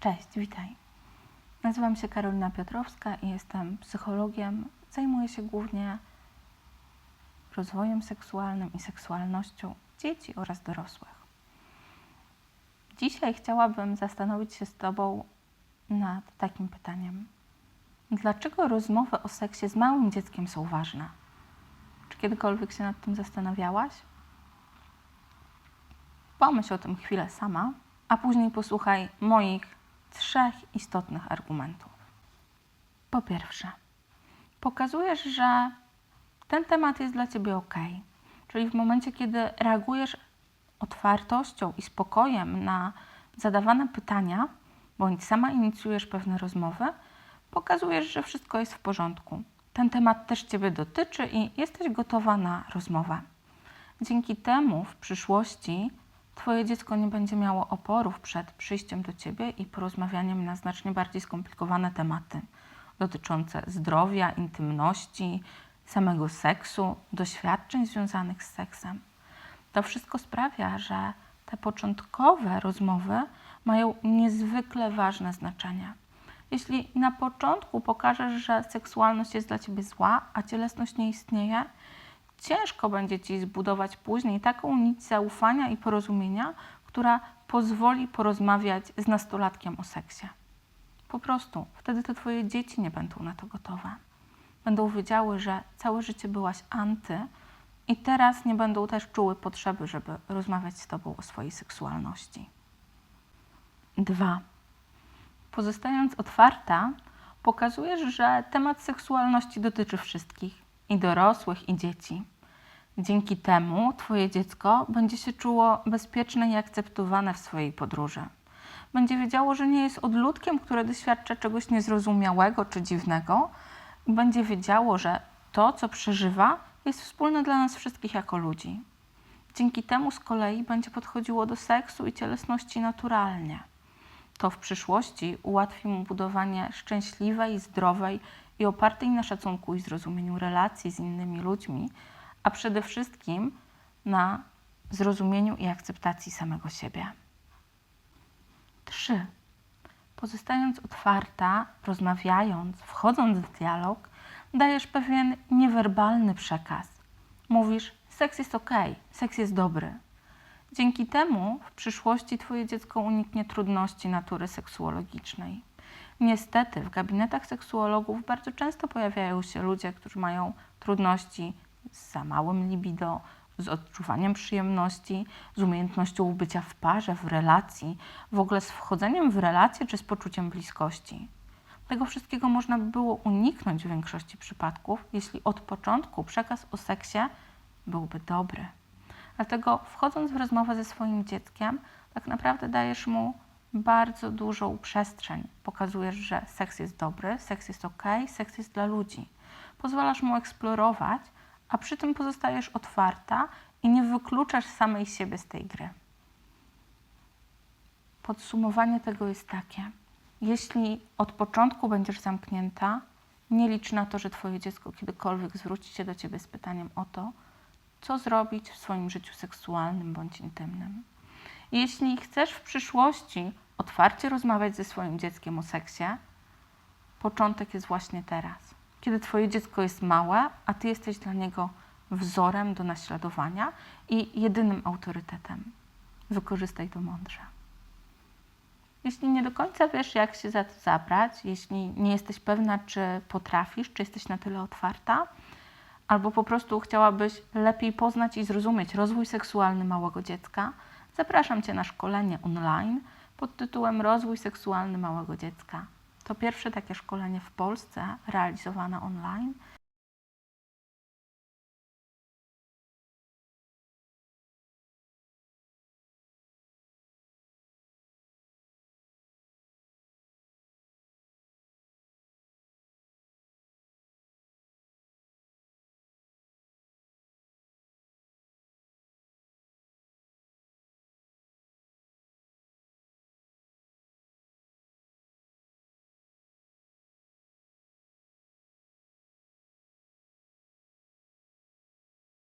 Cześć, witaj. Nazywam się Karolina Piotrowska i jestem psychologiem. Zajmuję się głównie rozwojem seksualnym i seksualnością dzieci oraz dorosłych. Dzisiaj chciałabym zastanowić się z Tobą nad takim pytaniem. Dlaczego rozmowy o seksie z małym dzieckiem są ważne? Czy kiedykolwiek się nad tym zastanawiałaś? Pomyśl o tym chwilę sama, a później posłuchaj moich trzech istotnych argumentów. Po pierwsze, pokazujesz, że ten temat jest dla ciebie ok. Czyli w momencie, kiedy reagujesz otwartością i spokojem na zadawane pytania, bądź sama inicjujesz pewne rozmowy, pokazujesz, że wszystko jest w porządku. Ten temat też Ciebie dotyczy i jesteś gotowa na rozmowę. Dzięki temu w przyszłości Twoje dziecko nie będzie miało oporów przed przyjściem do Ciebie i porozmawianiem na znacznie bardziej skomplikowane tematy dotyczące zdrowia, intymności, samego seksu, doświadczeń związanych z seksem. To wszystko sprawia, że te początkowe rozmowy mają niezwykle ważne znaczenie. Jeśli na początku pokażesz, że seksualność jest dla ciebie zła, a cielesność nie istnieje, ciężko będzie ci zbudować później taką nić zaufania i porozumienia, która pozwoli porozmawiać z nastolatkiem o seksie. Po prostu wtedy to twoje dzieci nie będą na to gotowe. Będą wiedziały, że całe życie byłaś anty i teraz nie będą też czuły potrzeby, żeby rozmawiać z tobą o swojej seksualności. Dwa. Pozostając otwarta, pokazujesz, że temat seksualności dotyczy wszystkich i dorosłych, i dzieci. Dzięki temu Twoje dziecko będzie się czuło bezpieczne i akceptowane w swojej podróży. Będzie wiedziało, że nie jest odludkiem, które doświadcza czegoś niezrozumiałego czy dziwnego, będzie wiedziało, że to, co przeżywa, jest wspólne dla nas wszystkich jako ludzi. Dzięki temu z kolei będzie podchodziło do seksu i cielesności naturalnie. To w przyszłości ułatwi mu budowanie szczęśliwej, zdrowej i opartej na szacunku i zrozumieniu relacji z innymi ludźmi, a przede wszystkim na zrozumieniu i akceptacji samego siebie. 3. Pozostając otwarta, rozmawiając, wchodząc w dialog, dajesz pewien niewerbalny przekaz. Mówisz: seks jest ok, seks jest dobry. Dzięki temu w przyszłości Twoje dziecko uniknie trudności natury seksuologicznej. Niestety w gabinetach seksuologów bardzo często pojawiają się ludzie, którzy mają trudności z za małym libido, z odczuwaniem przyjemności, z umiejętnością bycia w parze, w relacji, w ogóle z wchodzeniem w relacje czy z poczuciem bliskości. Tego wszystkiego można by było uniknąć w większości przypadków, jeśli od początku przekaz o seksie byłby dobry. Dlatego wchodząc w rozmowę ze swoim dzieckiem, tak naprawdę dajesz mu bardzo dużą przestrzeń. Pokazujesz, że seks jest dobry, seks jest ok, seks jest dla ludzi. Pozwalasz mu eksplorować, a przy tym pozostajesz otwarta i nie wykluczasz samej siebie z tej gry. Podsumowanie tego jest takie: jeśli od początku będziesz zamknięta, nie licz na to, że Twoje dziecko kiedykolwiek zwróci się do Ciebie z pytaniem o to, co zrobić w swoim życiu seksualnym bądź intymnym. Jeśli chcesz w przyszłości otwarcie rozmawiać ze swoim dzieckiem o seksie, początek jest właśnie teraz. Kiedy Twoje dziecko jest małe, a Ty jesteś dla niego wzorem do naśladowania i jedynym autorytetem. Wykorzystaj to mądrze. Jeśli nie do końca wiesz, jak się za to zabrać, jeśli nie jesteś pewna, czy potrafisz, czy jesteś na tyle otwarta, albo po prostu chciałabyś lepiej poznać i zrozumieć rozwój seksualny małego dziecka, zapraszam Cię na szkolenie online pod tytułem Rozwój seksualny małego dziecka. To pierwsze takie szkolenie w Polsce realizowane online